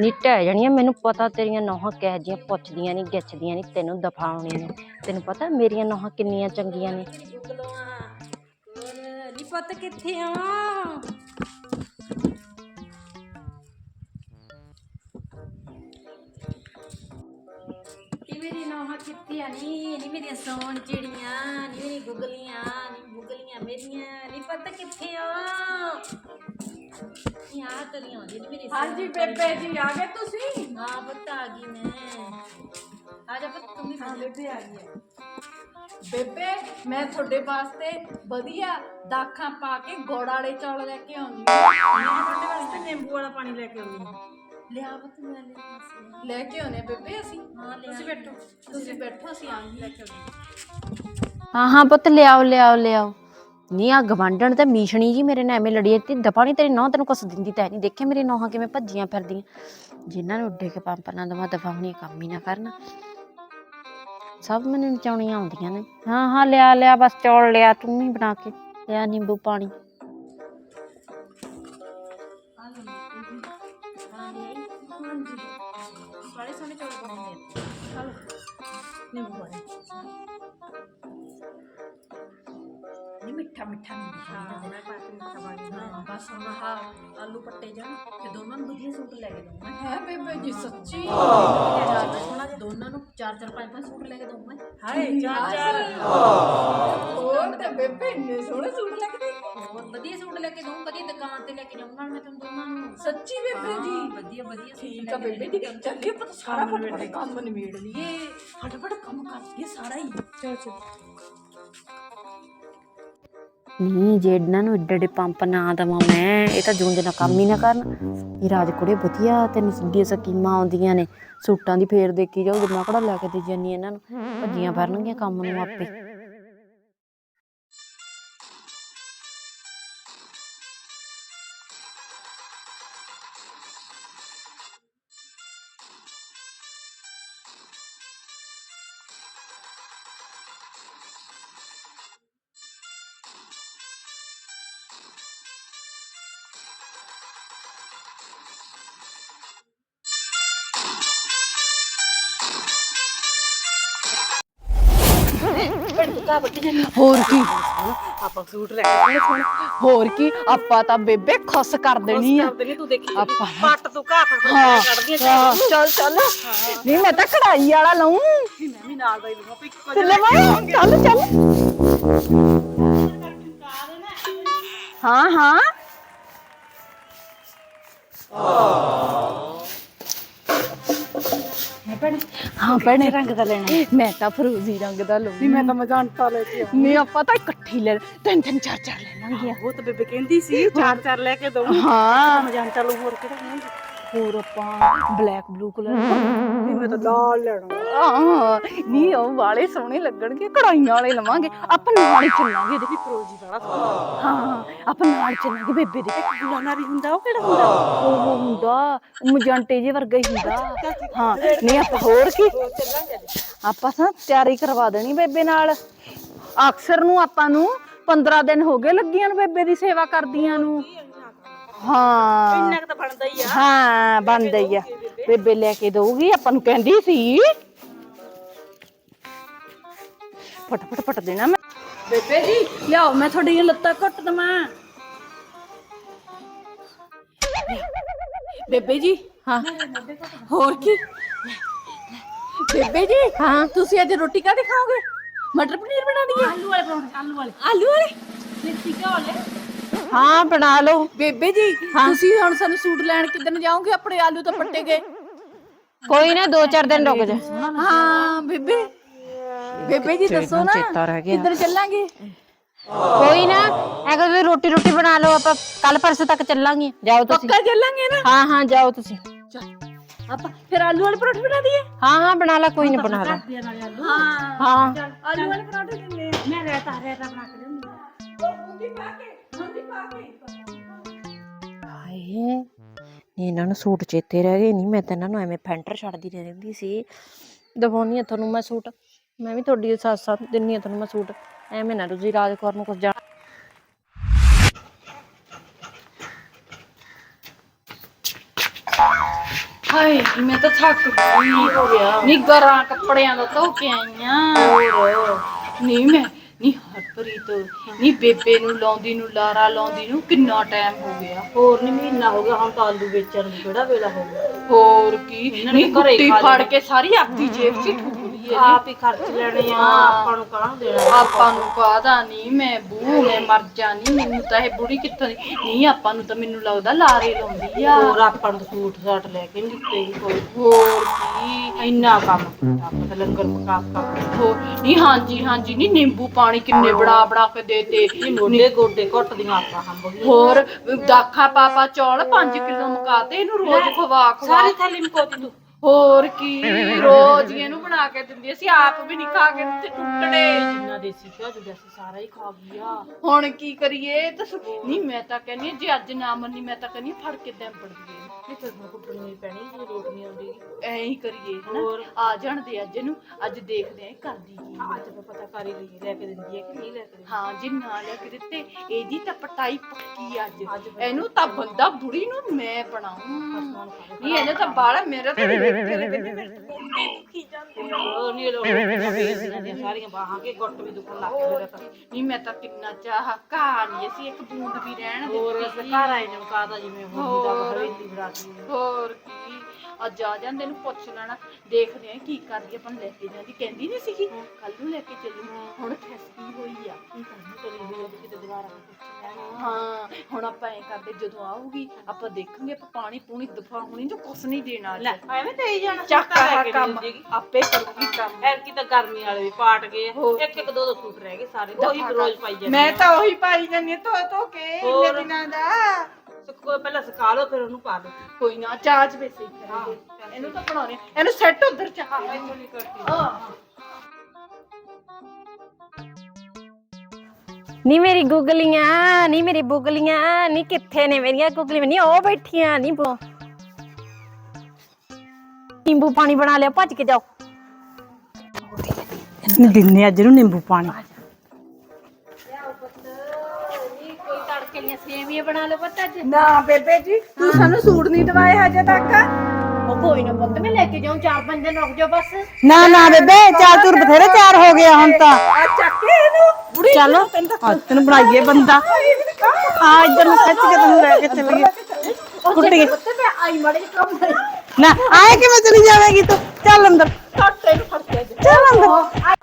ਨੀਟਾ ਹੈ ਜਾਣੀਆਂ, ਮੈਨੂੰ ਪਤਾ ਤੇਰੀਆਂ ਨੋਹਾਂ ਕਹਿ ਜੀਆਂ ਪੁੱਛਦੀਆਂ ਨਹੀਂ ਗਿੱਛਦੀਆਂ ਨਹੀਂ ਤੈਨੂੰ ਦਫਾਉਣੀ ਨੂੰ। ਤੈਨੂੰ ਪਤਾ ਮੇਰੀਆਂ ਨੋਹਾਂ ਕਿੰਨੀਆਂ ਚੰਗੀਆਂ ਨੇ। ਨੀ ਪੁੱਤ ਕਿੱਥੇ ਆ? ਮੇਰੀ ਨੋਹਾਂ ਕਿੱਥੇ ਆ ਨੀ ਮੇਰੀਆਂ ਸੋਹਣ ਚਿੜੀਆਂ, ਨੀ ਮੇਰੀ ਗੁਗਲੀਆਂ, ਨੀ ਗੁਗਲੀਆਂ ਮੇਰੀਆਂ। ਨੀ ਪੁੱਤ ਕਿੱਥੇ ਆ? ਨੀ ਆ ਤਲੀਆਂ ਆਉਂਦੀ ਨੀ ਮੇਰੀ ਹਾਂਜੀ ਬੇਬੇ ਜੀ ਆ ਗਏ ਤੁਸੀਂ? ਹਾਂ ਪੁੱਤ ਆ ਗਈ ਮੈਂ। ਆ ਜਾ ਪੁੱਤ ਤੂੰ ਵੀ ਹਾਂ ਬੈਠ ਬੇਬੇ ਆ ਗਈ ਹੈ। ਬੇਬੇ ਮੈਂ ਤੁਹਾਡੇ ਵਾਸਤੇ ਵਧੀਆ ਦਾਖਾਂ ਪਾ ਕੇ ਗੁੜ ਵਾਲੇ ਚੌਲ ਲੈ ਕੇ ਆਉਂਦੀ ਹਾਂ। ਮੈਂ ਤੁਹਾਡੇ ਵਾਸਤੇ ਨਿੰਬੂ ਵਾਲਾ ਪਾਣੀ ਲੈ ਕੇ ਆਉਂਦੀ ਹਾਂ। ਲਿਆ ਪੁੱਤ ਮੈਂ ਲੈ ਕੇ ਲੈ ਕੇ ਆਉਨੇ ਬੇਬੇ ਅਸੀਂ। ਹਾਂ ਲੈ ਤੁਸੀਂ ਬੈਠੋ। ਤੁਸੀਂ ਬੈਠੋ ਅਸੀਂ ਆਉਂਦੇ ਲੈ ਕੇ ਆਉਂਦੇ ਹਾਂ ਹਾਂ ਪੁੱਤ ਲਿਆਓ ਲਿਆਓ ਲਿਆਓ। ਨੀ ਆ ਗਵਾਂਡਣ ਤੇ ਮੀਸ਼ਣੀ ਜੀ ਮੇਰੇ ਨਾਲ ਐਵੇਂ ਲੜੀ ਤੇ ਦਫਾ ਨਹੀਂ ਤੇਰੀ ਨੌ ਤੈਨੂੰ ਕੁਛ ਦਿੰਦੀ ਤੈ ਨਹੀਂ ਦੇਖੇ ਮੇਰੀ ਨੌਹਾਂ ਕਿਵੇਂ ਭੱਜੀਆਂ ਫਿਰਦੀਆਂ ਜਿਨ੍ਹਾਂ ਨੂੰ ਉੱਡੇ ਕੇ ਪੰਪ ਨਾ ਦਵਾ ਦਫਾਉਣੀ ਕੰਮ ਹੀ ਨਾ ਕਰਨ ਸਭ ਮੈਨੂੰ ਨਚਾਉਣੀਆਂ ਆਉਂਦੀਆਂ ਨੇ ਹਾਂ ਹਾਂ ਲਿਆ ਲਿਆ ਬਸ ਚੌਲ ਲਿਆ ਤੂੰ ਹੀ ਬਣਾ ਕੇ ਲਿਆ ਨਿੰਬੂ ਪਾਣੀ ਬੜੇ ਸੋਹਣੇ ਚੌਲ ਬਣਾਉਂਦੇ ਆ ਹਲੋ ਨਿੰਬੂ ਵਾਲੇ ਨਹੀਂ ਮਿੱਠਾ ਮਿੱਠਾ ਨਿੰਬੂ ਪਾਣੀ ਮੈਂ ਪਾ ਕੇ ਮਿੱਠਾ ਪਾਣੀ ਹਾਂ ਬਸ ਹੁਣ ਆਹ ਆਲੂ ਪੱਟੇ ਜਾਣ ਤੇ ਦੋਨਾਂ ਨੂੰ ਵਧੀਆ ਸੂਟ ਲੈ ਕੇ ਦਊਂ ਮੈਂ ਹੈ ਬੇਬੇ ਜੀ ਸੱਚੀ। ਸੋਹਣਾ ਜਿਹਾ ਦੋਨਾਂ ਨੂੰ ਚਾਰ ਚਾਰ ਪੰਜ ਪੰਜ ਸੂਟ ਲੈ ਕੇ ਦਊਂ ਮੈਂ ਹਾਏ ਚਾਰ ਚਾਰ। ਹੋਰ ਤੇ ਬੇਬੇ ਇੰਨੇ ਸੋਹਣੇ ਸੂਟ ਲੈ ਕੇ ਦੇ। ਹੋਰ ਵਧੀਆ ਸੂਟ ਲੈ ਕੇ ਦਊਂ ਵਧੀਆ ਦੁਕਾਨ ਤੇ ਲੈ ਕੇ ਜਾਊਂਗਾ ਮੈਂ ਤੁਹਾਨੂੰ ਦੋਨਾਂ ਨੂੰ। ਸੱਚੀ ਬੇਬੇ ਜੀ। ਹਾਂ, ਵਧੀਆ ਵਧੀਆ ਸੂਟ ਠੀਕ ਲੈ ਆ ਕੇ ਬੇਬੇ ਜੀ ਚੱਕੇ ਪਤਾ ਸਾਰਾ ਫਟਾਫਟ ਕੰਮ ਨਿਬੇੜ ਲਈਏ। ਫਟਾਫਟ ਕੰਮ ਕਰ ਲਈਏ ਸਾਰਾ ਹੀ। ਚਲ ਚਲ। ਨਹੀਂ ਜੇ ਇਹਨਾਂ ਨੂੰ ਏਡੇ ਏਡੇ ਪੰਪ ਨਾ ਦਵਾਂ ਮੈਂ, ਇਹ ਤਾਂ ਜੂੰਜ ਨਾ ਕੰਮ ਹੀ ਨਾ ਕਰਨ। ਇਹ ਰਾਜ ਕੁੜੇ ਵਧੀਆ, ਤੈਨੂੰ ਸਿੱਧੀਆਂ ਸਕੀਮਾਂ ਆਉਂਦੀਆਂ ਨੇ। ਸੂਟਾਂ ਦੀ ਫੇਰ ਦੇਖੀ ਜਾਓ ਜਿੰਨਾ ਲੈ ਕੇ ਦੇ ਜਾਨੀ ਇਹਨਾਂ ਨੂੰ। ਭੱਜੀਆਂ ਫਿਰਨਗੀਆਂ ਕੰਮ ਨੂੰ ਆਪੇ। ਹੋਰ ਕੀ? ਆਪਾਂ ਸੂਟ ਲੈ ਕੇ ਸੋਹਣੇ। ਹੋਰ ਕੀ? ਆਪਾਂ ਤਾਂ ਬੇਬੇ ਖੁਸ਼ ਕਰ ਦੇਣੀ ਆ। ਦੇ ਤੂੰ ਦੇਖੀ ਆਪਾਂ ਪੱਟ ਤੂੰ ਘਾਟ ਹਾਂ ਹਾਂ, ਚੱਲ। ਚੱਲ ਨਹੀਂ ਮੈਂ ਤਾਂ ਕਢਾਈ ਵਾਲਾ ਲਊਂ ਮੈਂ ਵੀ ਨਾਲ ਦਾ ਹੀ ਲਵਾਂ ਪਿੱਕ ਚੱਲ ਮੈਂ ਚੱਲ ਚੱਲ। ਹਾਂ ਹਾਂ। ਹਾਂ ਭੈਣੇ। ਰੰਗ ਦਾ ਲੈਣਾ? ਮੈਂ ਤਾਂ ਫਰੂਜ਼ੀ ਰੰਗ ਦਾ ਲਊਂਗੀ। ਮੈਂ ਤਾਂ ਮਜਾਂਟਾ ਲੈ ਕੇ ਨਹੀਂ ਆਪਾਂ ਤਾਂ ਇਕੱਠੀ ਲੈ ਤਿੰਨ ਤਿੰਨ ਚਾਰ ਚਾਰ ਲੈ ਲਾਂਗੇ। ਉਹ ਤਾਂ ਬੇਬੇ ਕਹਿੰਦੀ ਸੀ ਚਾਰ ਚਾਰ ਲੈ ਕੇ ਦਊਂ ਹਾਂ। ਮਜਾਂਟਾ ਲਊ ਹੋਰ ਕਿਹੜਾ ਲੈਂਦੀ ਹੋਰ ਆਪਾਂ ਬਲੈਕ ਬਲੂ ਕਲਰ ਨਹੀਂ ਮੈਂ ਤਾਂ ਲਾਲ ਲੈਣਾ। ਆਹ ਨਹੀਂ ਉਹ ਵਾਲੇ ਸੋਹਣੇ ਲੱਗਣਗੇ ਕਢਾਈਆਂ ਵਾਲੇ ਲਵਾਂਗੇ। ਆਪਾਂ ਨਾਲ ਹੀ ਚੱਲਾਂਗੇ ਦੇਖੀ ਫਰੋਜੀ ਵਾਲਾ ਹਾਂ ਆਪਾਂ ਨਾਲ ਚੱਲਾਂਗੇ ਬੇਬੇ ਦੇ। ਗੁਲਾਨਾ ਵੀ ਹੁੰਦਾ ਉਹ ਕਿਹੜਾ ਹੁੰਦਾ? ਉਹ ਹੁੰਦਾ ਮਜੰਟੇ ਜੇ ਵਰਗਾ ਹੀ ਹੁੰਦਾ। ਹਾਂ ਨਹੀਂ ਆਪਾਂ ਹੋਰ ਕੀ? ਆਪਾਂ ਤਾਂ ਤਿਆਰੀ ਕਰਵਾ ਦੇਣੀ ਬੇਬੇ ਨਾਲ। ਅਕਸਰ ਨੂੰ ਆਪਾਂ ਨੂੰ 15 ਦਿਨ ਹੋ ਗਏ ਲੱਗੀਆਂ ਨੂੰ ਬੇਬੇ ਦੀ ਸੇਵਾ ਕਰਦੀਆਂ ਨੂੰ। ਹਾਂ। ਇੰਨਾ ਕੁ ਤਾਂ ਬਣਦਾ ਹੀ ਆ। ਹਾਂ ਬੰਦ ਹੀ ਆ। ਬੇਬੇ। ਲੈ ਕੇ ਦਊਗੀ ਆਪਾਂ ਨੂੰ ਕਹਿੰਦੀ ਸੀ। ਫਟਾਫਟ ਫਟ ਦੇਣਾ ਮੈਂ। ਬੇਬੇ ਜੀ ਲਿਆਓ ਮੈਂ ਤੁਹਾਡੀਆਂ ਲੱਤਾਂ ਘੁੱਟ ਦਵਾਂ। ਬੇਬੇ ਜੀ ਹਾਂ। ਹੋਰ ਕੀ? ਬੇਬੇ ਜੀ ਹਾਂ। ਤੁਸੀਂ ਅੱਜ ਰੋਟੀ ਕਾਹਦੀ ਖਾਓਗੇ? ਮਟਰ ਪਨੀਰ ਬਣਾ ਦਈਏ ਆਲੂ ਵਾਲੇ ਪਰੌਂਠੇ ਆਲੂ ਵਾਲੇ। ਆਲੂ ਵਾਲੇ? ਦੇਸੀ ਘਿਓ ਵਾਲੇ। ਹਾਂ ਬਣਾ ਲਓ। ਬੇਬੇ ਜੀ ਤੁਸੀਂ ਹੁਣ ਸਾਨੂੰ ਸੂਟ ਲੈਣ ਕਿੱਦਣ ਜਾਓਗੇ? ਆਪਣੇ ਆਲੂ ਤਾਂ ਪੱਟੇ ਗਏ। ਕੋਈ ਨਾ ਦੋ ਚਾਰ ਦਿਨ ਰੁਕ ਜਾ। ਹਾਂ ਬੇਬੇ। ਬੇਬੇ ਜੀ ਦੱਸੋ ਨਾ ਚੇਤਾ ਰਹਿ ਗਿਆ। ਕਿੱਦਣ ਚੱਲਾਂਗੇ? ਕੋਈ ਨਾ ਐਗਾ ਤੁਸੀਂ ਰੋਟੀ ਰੋਟੀ ਬਣਾ ਲਓ ਆਪਾਂ ਕੱਲ ਪਰਸੋਂ ਤੱਕ ਚੱਲਾਂਗੇ। ਜਾਓ ਤੁਸੀਂ। ਪੱਕਾ ਚੱਲਾਂਗੇ ਨਾ? ਹਾਂ ਹਾਂ ਜਾਓ ਤੁਸੀਂ। ਆਪਾਂ ਫਿਰ ਆਲੂ ਵਾਲੇ ਪਰੌਂਠੇ ਬਣਾ ਦਈਏ? ਹਾਂ ਹਾਂ ਬਣਾ ਲਾ ਕੋਈ ਨਾ ਬਣਾ ਲਾ। ਹਾਂ। ਹਾਂ। ਆਲੂ ਵਾਲੇ ਪਰੌਂਠੇ ਦਿੰਦੇ ਮੈਂ ਰਹਿਤਾ ਰਹਿਤਾ ਬਣਾ ਕੇ ਦਿੰਦੀ ਹੁੰਦੀ ਪਾ ਕੇ ਹੁੰਦੀ ਪਾ ਕੇ ਹਾਏ ਨੀ ਇਹਨਾਂ ਨੂੰ ਸੂਟ ਚੇਤੇ ਰਹਿ ਗਏ ਨਹੀਂ ਮੈਂ ਤਾਂ ਇਹਨਾਂ ਨੂੰ ਐਵੇਂ ਫੈਂਟਰ ਛੱਡਦੀ ਰਹਿੰਦੀ ਸੀ। ਦਵਾਉਣੀ ਆ ਤੁਹਾਨੂੰ ਮੈਂ ਸੂਟ। ਮੈਂ ਵੀ ਤੁਹਾਡੀ ਸਾਥ ਸਾਥ ਦਿੰਨੀ ਆ ਤੁਹਾਨੂੰ ਮੈਂ ਸੂਟ। ਐਵੇਂ ਨਾ ਤੁਸੀਂ ਰਾਜ ਕੌਰ ਨੂੰ ਕੁਝ ਜਾ ਹਾਏ ਮੈਂ ਤਾਂ ਥੱਕ ਗਈ। ਹੋ ਗਿਆ? ਨੀ ਗਰਾਂ ਕੱਪੜਿਆਂ ਦਾ ਧੋ ਕੇ ਆਈਆਂ ਨਹੀਂ ਮੈਂ ਨਹੀਂ ਹਰਪ੍ਰੀਤ ਨਹੀਂ ਬੇਬੇ ਨੂੰ ਲਾਉਂਦੀ ਨੂੰ ਲਾਰਾ ਲਾਉਂਦੀ ਨੂੰ ਕਿੰਨਾ ਟਾਈਮ ਹੋ ਗਿਆ? ਹੋਰ ਨਹੀਂ ਮਹੀਨਾ ਹੋ ਗਿਆ ਹੁਣ ਤਾਂ ਆਲੂ ਵੇਚਣ ਨੂੰ ਕਿਹੜਾ ਵੇਲਾ ਹੋ ਗਿਆ? ਹੋਰ ਕੀ? ਇਹਨਾਂ ਨੇ ਘਰੇ ਖਾ ਫੜ ਲੈਣੇ। ਕੇ ਸਾਰੀ ਆਪਦੀ ਜੇਬ 'ਚ ਹੀ ਹੈ ਆਪ ਹੀ ਖਰਚ ਲੈਣੇ ਆ ਆਪਾਂ ਨੂੰ ਕਾਹਨੂੰ ਦੇਣਾ ਆਪਾਂ ਨੂੰ ਕਾਹਦਾ ਨਹੀਂ ਮੈਂ ਬੂ ਮੈਂ ਮਰ ਜਾਣੀ ਮੈਨੂੰ ਤਾਂ ਇਹ ਬੁੜੀ ਕਿੱਥੋਂ ਦੀ? ਨਹੀਂ ਆਪਾਂ ਨੂੰ ਤਾਂ ਮੈਨੂੰ ਲੱਗਦਾ ਲਾਰੇ ਲਾਉਂਦੀ ਆ। ਹੋਰ ਆਪਾਂ ਨੂੰ ਤਾਂ ਸੂਟ ਸਾਟ ਲੈ ਕੇ ਨਹੀਂ ਦਿੱਤੇ ਜੀ ਕੋਈ। ਹੋਰ ਕੀ? ਇੰਨਾ ਕੰਮ ਕੀਤਾ ਆਪਾਂ ਤਾਂ ਲੰਗਰ ਪਕਾ ਪਕਾ ਹੋਰ ਨਹੀਂ ਹਾਂਜੀ ਹਾਂਜੀ ਨਹੀਂ ਨਿੰਬੂ ਪਾਣੀ ਕਿੰਨੇ ਬੜਾ ਬੜਾ ਕੇ ਦੇਤੇ ਇਹ ਮੋਢੇ ਗੋਡੇ ਘੁੱਟ ਦੀਆਂ ਆਪਾਂ ਹੰਬ ਹੋਰ ਦਾਖਾ ਪਾਪਾ ਚੌਲ 5 ਕਿਲੋ ਮੁਕਾਤੇ ਇਹਨੂੰ ਰੋਜ਼ ਖਵਾ ਖਵਾ ਸਾਰੀ ਥੈਲੀ ਮਕੋਤੀ ਤੂੰ। ਹੋਰ ਕੀ ਰੋਜ਼ ਹੀ ਇਹਨੂੰ ਬਣਾ ਕੇ ਦਿੰਦੀ ਅਸੀਂ ਆਪ ਵੀ ਨਹੀਂ ਖਾ ਕੇ ਤੇ ਟੁੱਟੜੇ ਜਿੰਨਾ ਦੇਸੀ ਘਿਓ ਜੁੜਿਆ ਸੀ ਸਾਰਾ ਹੀ ਖਾ ਗਿਆ ਹੁਣ ਕੀ ਕਰੀਏ? ਦੱਸ। ਨਹੀਂ ਮੈਂ ਤਾਂ ਕਹਿੰਨੀ ਹਾਂ, ਜੇ ਅੱਜ ਨਾ ਮੰਨੀ ਮੈਂ ਤਾਂ ਕਹਿੰਨੀ ਹਾਂ, ਫੜ ਕੇ ਦੈਂਪੜ ਗਏ ਇਹ ਫਿਰ ਹੁਣ ਕੁੱਟਣੀ ਨਹੀਂ ਪੈਣੀ ਜੇ ਰੋਟ ਨਹੀਂ ਆਉਂਦੀ। ਐਂ ਹੀ ਕਰੀਏ ਹਨਾ? ਹੋਰ। ਆ ਜਾਣ ਦੇ ਅੱਜ ਇਹਨੂੰ ਅੱਜ ਦੇਖਦੇ ਆਂ ਇਹ ਕਰਦੀ ਕੀ ਆ। ਅੱਜ ਤਾਂ ਪਤਾ ਕਰ ਹੀ ਲਈ ਲੈ ਕੇ ਦਿੰਦੀ ਹੈ ਕਿ ਨਹੀਂ ਲੈ ਕੇ ਦਿੰਦੀ। ਹਾਂ ਜੇ ਨਾ ਲੈ ਕੇ ਦਿੱਤੇ ਇਹਦੀ ਤਾਂ ਪਟਾਈ ਪੱਕੀ ਅੱਜ। ਅੱਜ ਇਹਨੂੰ ਤਾਂ ਬੰਦਾ ਬੁੜੀ ਨੂੰ ਮੈਂ ਬਣਾਉਂ ਆਸਮਾਨ ਖਾ ਨਹੀਂ ਇਹਨੇ ਤਾਂ ਬਾਲਾ ਮੇਰਾ ਤਾਂ ਗੋਡੇ ਦੁਖੀ ਜਾਂਦੇ ਆ। ਉਹ ਨਹੀਂ ਲੋੜ ਦੀਆਂ ਸਾਰੀਆਂ ਬਾਹਾਂ ਕੇ ਗੁੱਟ ਵੀ ਦੁਖਣ ਲੱਗ ਪਏ ਮੇਰਾ ਤਾਂ ਨਹੀਂ ਮੈਂ ਤਾਂ ਕਿੰਨਾ ਚਾਹ ਕਹਾਣੀ ਅਸੀਂ ਇੱਕ ਬੂੰਦ ਵੀ ਰਹਿਣ ਹੋਰ ਦਿੱਤੀ ਇਸ ਘਰ ਆਏ ਨੇ ਕਾਦਾ ਜਿਵੇਂ ਹੁੰਦੀ ਦਾ ਹਵੇਲੀ ਬਰਾਤੀ ਹੋਰ ਕੀ? ਅੱਜ ਆ ਜਾਂਦੇ ਨੂੰ ਪੁੱਛ ਲੈਣਾ ਦੇਖਦੇ ਆ ਕੀ ਕਰਦੀ ਆਪਾਂ ਲੈ ਕੇ ਜਾਂਦੀ। ਕਹਿੰਦੀ ਨਹੀਂ ਸੀਗੀ ਕੱਲ ਨੂੰ ਲੈ ਕੇ ਚੱਲੂ। ਹੁਣ ਖਸਕੀ ਹੋਈ ਆ? ਕੀ ਕਰਨੀ ਕਰੀ ਹੋਈ ਉਹਦੀ ਕਿਤੇ ਦੁਬਾਰਾ ਹਾਂ ਹੁਣ ਆਪਾਂ ਐ ਕਰਦੇ ਜਦੋਂ ਆਊਗੀ ਆਪਾਂ ਦੇਖਾਂਗੇ ਆਪਾਂ ਪਾਣੀ ਪੂਣੀ ਦਫਾ ਹੋਣੀ ਜੋ ਕੁਛ ਨਹੀਂ ਦੇਣਾ ਲੈ ਐਵੇਂ ਤੇ ਹੀ ਜਾਣਾ ਚੱਕ ਆ ਕੇ ਕੰਮ ਆਪੇ ਕਰੂਗੀ ਕੰਮ। ਐਰ ਕੀ ਤਾਂ ਗਰਮੀ ਵਾਲੇ ਵੀ ਪਾਟ ਗਏ। ਇੱਕ ਇੱਕ ਦੋ ਦੋ ਸੂਟ ਰਹਿ ਗਏ ਸਾਰੇ। ਉਹੀ ਰੋਜ਼ ਪਾਈ ਜਾਂਦੇ ਮੈਂ ਤਾਂ ਉਹੀ ਪਾਈ ਜਾਂਦੀ ਧੋ ਧੋ ਕੇ। ਇੰਨੇ ਦਿਨਾਂ ਦਾ। ਸੁੱਕੋ ਪਹਿਲਾਂ ਸੁਕਾ ਲਓ ਫਿਰ ਉਹਨੂੰ ਪਾ ਲਓ ਕੋਈ ਨਾ ਚਾਰਜ ਬੇਸੇ ਕਰਾਂਗੇ। ਇਹਨੂੰ ਤਾਂ ਬਣਾਉਣੇ। ਇਹਨੂੰ ਸੈੱਟ ਉਧਰ ਚੱਕ ਇੱਥੋਂ ਨਹੀਂ ਕਰਦੀ। ਹਾਂ। ਨੀ ਮੇਰੀ ਗੁਗਲੀਆਂ ਨੀ ਮੇਰੀ ਬੁਗਲੀਆਂ ਨੀ ਕਿੱਥੇ ਨੇ ਮੇਰੀਆਂ ਗੁਗਲੀਆਂ? ਨੀ ਉਹ ਬੈਠੀਆਂ ਨੀ ਬੋ। ਨਿੰਬੂ ਪਾਣੀ ਬਣਾ ਲਿਆ ਭੱਜ ਕੇ ਜਾਓ। ਦਿੰਨੇ ਅੱਜ ਨੂੰ ਨਿੰਬੂ ਪਾਣੀ। ਤੜਕੇ ਲੀਆਂ ਸੇਵੀਆਂ ਬਣਾ ਲਓ ਪਤਾ ਅੱਜ। ਨਾ ਬੇਬੇ ਜੀ ਤੂੰ ਸਾਨੂੰ ਸੂਟ ਨਹੀਂ ਦਵਾਏ ਹਜੇ ਤੱਕ। ਉਹ ਕੋਈ ਨਾ ਪੁੱਤ ਮੈਂ ਲੈ ਕੇ ਜਾਉਂ ਚਾਰ ਪੰਜ ਦਿਨ ਰੁਕ ਜਾਓ ਬਸ। ਨਾ ਨਾ ਬੇਬੇ ਚਾਰ ਚੂਰ ਬਥੇਰੇ ਤਿਆਰ ਹੋ ਗਿਆ ਹੁਣ ਤਾਂ। ਆ ਚੱਕ ਕੇ ਇਹਨੂੰ। ਚੱਲ ਬਣਾਈਏ ਬੰਦਾ। ਆ ਇੱਧਰ ਨੂੰ ਖਿੱਚ ਕੇ ਤੈਨੂੰ ਲੈ ਕੇ ਚੱਲੀਏ। ਕੁੱਟ ਗਈ ਪੁੱਤ ਮੈਂ ਆਈ ਮੜੇ ਕੰਮ ਨਾ ਆਏ ਕਿਵੇਂ ਚਲੀ ਜਾਵੇਂਗੀ ਤੂੰ? ਚੱਲ ਅੰਦਰ। ਕੱਟ ਇਹਨੂੰ ਫੜ ਕੇ ਜਾ ਚੱਲ ਅੰਦਰ।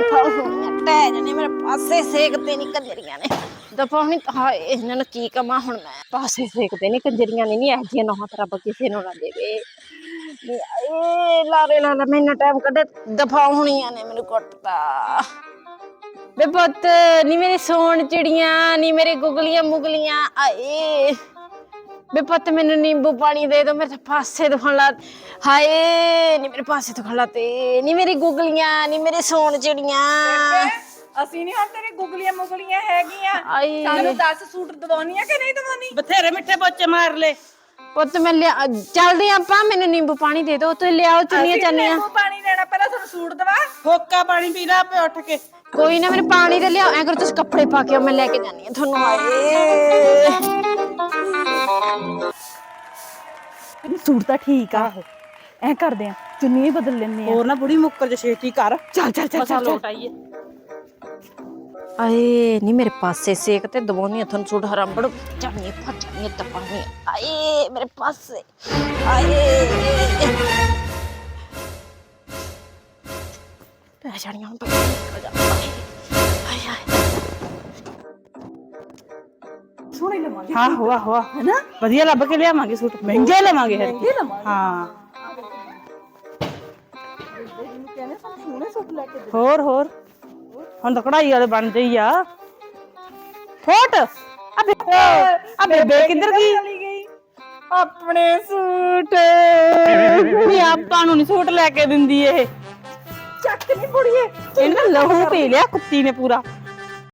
ਮਾਰਦਾ ਟਹਿ ਜਣੇ ਮੇਰੇ ਪਾਸੇ ਸੇਕਦੇ ਨਹੀਂ ਕੰਜਰੀਆਂ ਨੇ। ਦਫਾ ਹਾਏ, ਇਹਨਾਂ ਨੂੰ ਕੀ ਕਮਾ ਹੁਣ ਮੈਂ? ਪਾਸੇ ਸੇਕਦੇ ਨਹੀਂ ਕੰਜਰੀਆਂ ਨੇ ਨਹੀਂ ਇਹ ਜੀਆਂ ਨੋਹਾਂ ਰੱਬ ਕਿਸੇ ਨੂੰ ਨਾ ਦੇਵੇ। ਨੀ ਏ ਲਾਰੇ ਲਾ ਟਾਈਮ ਕੱਢੇ ਦਫਾ ਹੋਣੀਆਂ ਨੇ ਮੈਨੂੰ ਕੁੱਟਤਾ। ਬੇ ਪੁੱਤ, ਨੀ ਮੇਰੇ ਸੋਨ ਚਿੜੀਆਂ, ਨੀ ਮੇਰੇ ਗੁਗਲੀਆਂ ਮੁਗਲੀਆਂ, ਆਏ। ਬੇ ਪੁੱਤ ਮੈਨੂੰ ਨਿੰਬੂ ਪਾਣੀ ਦੇ ਦੋ ਮੇਰੇ ਤਾਂ ਪਾਸੇ ਦੁਖਣ ਲਾ ਹਾਏ ਨੀ ਮੇਰੇ ਪਾਸੇ ਦੁਖਣ ਲਾ ਤੇ ਨੀ ਮੇਰੀ ਗੁਗਲੀਆਂ ਨੀ ਮੇਰੇ ਸੋਨ ਚਿੜੀਆਂ। ਅਸੀਂ ਨਹੀਂ ਹੁਣ ਤੇਰੀ ਗੁਗਲੀਆਂ ਮੁਗਲੀਆਂ ਹੈਗੀਆਂ। ਆਈ। ਸਾਨੂੰ 10 ਸੂਟ ਦਵਾਉਣੀਆਂ ਕਿ ਨਹੀਂ ਦਵਾਉਣੀ? ਬਥੇਰੇ ਮਿੱਠੇ ਪੋਚੇ ਮਾਰ ਲੈ ਪੁੱਤ ਮੈਂ ਲਿਆ ਚੱਲਦੇ ਆਪਾਂ ਮੈਨੂੰ ਨਿੰਬੂ ਪਾਣੀ ਦੇ ਦਿਓ ਤੁਸੀਂ ਲਿਆਓ ਚੁੰਨੀਆਂ ਚਾਨੀਆਂ ਨਿੰਬੂ ਪਾਣੀ ਲੈਣਾ ਪਹਿਲਾਂ ਸਾਨੂੰ ਸੂਟ ਦਵਾ। ਫੋਕਾ ਪਾਣੀ ਪੀ ਲੈ ਆਪੇ ਉੱਠ ਕੇ। ਕੋਈ ਨਾ ਮੈਨੂੰ ਪਾਣੀ ਤੇ ਲਿਆਓ ਐਂ ਕਰੋ ਤੁਸੀਂ ਕੱਪੜੇ ਪਾ ਕੇ ਆਓ ਮੈਂ ਲੈ ਕੇ ਜਾਨੀ ਆ ਤੁਹਾਨੂੰ ਆਏ। ਸੂਟ ਤਾਂ ਠੀਕ ਆ। ਐ ਕਰਦੇ ਆ ਚੁੰਨੀ ਹੀ ਬਦਲ ਲੈਣੇ ਆ। ਹੋਰ ਨਾ ਬੁੜੀ ਮੁੱਕਰ ਜੇ ਛੇਤੀ ਕਰ। ਚੱਲ ਚੱਲ ਚੱਲ ਮਸਾ ਲੋਟ ਆਈਏ ਆਏ ਨਹੀਂ ਮੇਰੇ ਪਾਸੇ ਸੇਕ ਤੇ ਦਵਾਉਣੀ ਤੁਹਾਨੂੰ ਸੂਟ ਹਰਾਂਬੜ ਜਾਨੀ ਫੱਟਣੀ ਤਪਾਣੀ ਆਏ ਮੇਰੇ ਪਾਸੇ। ਆਏ। ਪੈ ਜਾਣੀਆਂ ਹੁਣ ਪੈ ਆਏ। ਹਾਂ ਹੋਆ ਹੋਆ ਹੈਨਾ? ਵਧੀਆ ਲੱਭ ਕੇ ਲਿਆਵਾਂਗੇ ਸੂਟ ਮਹਿੰਗੇ ਲਵਾਂਗੇ ਲਵਾਂਗੇ। ਹਾਂ। ਹੋਰ ਹੋਰ। ਹੁਣ ਤਾਂ ਕਢਾਈ ਵਾਲੇ ਬਣਦੇ ਹੀ ਆ। ਫੋਟ। ਆ ਬੇਬੇ ਆ ਬੇਬੇ ਕਿੱਧਰ ਗਈ? ਆਪਣੇ ਸੂਟ। ਨਹੀਂ ਆਪਾਂ ਨੂੰ ਨਹੀਂ ਸੂਟ ਲੈ ਕੇ ਦਿੰਦੀ ਇਹ। ਚੱਕ ਨਹੀਂ ਬੁੜੀਏ ਇਹਨੇ ਲਹੂ ਪੀ ਲਿਆ ਕੁੱਤੀ ਨੇ ਪੂਰਾ।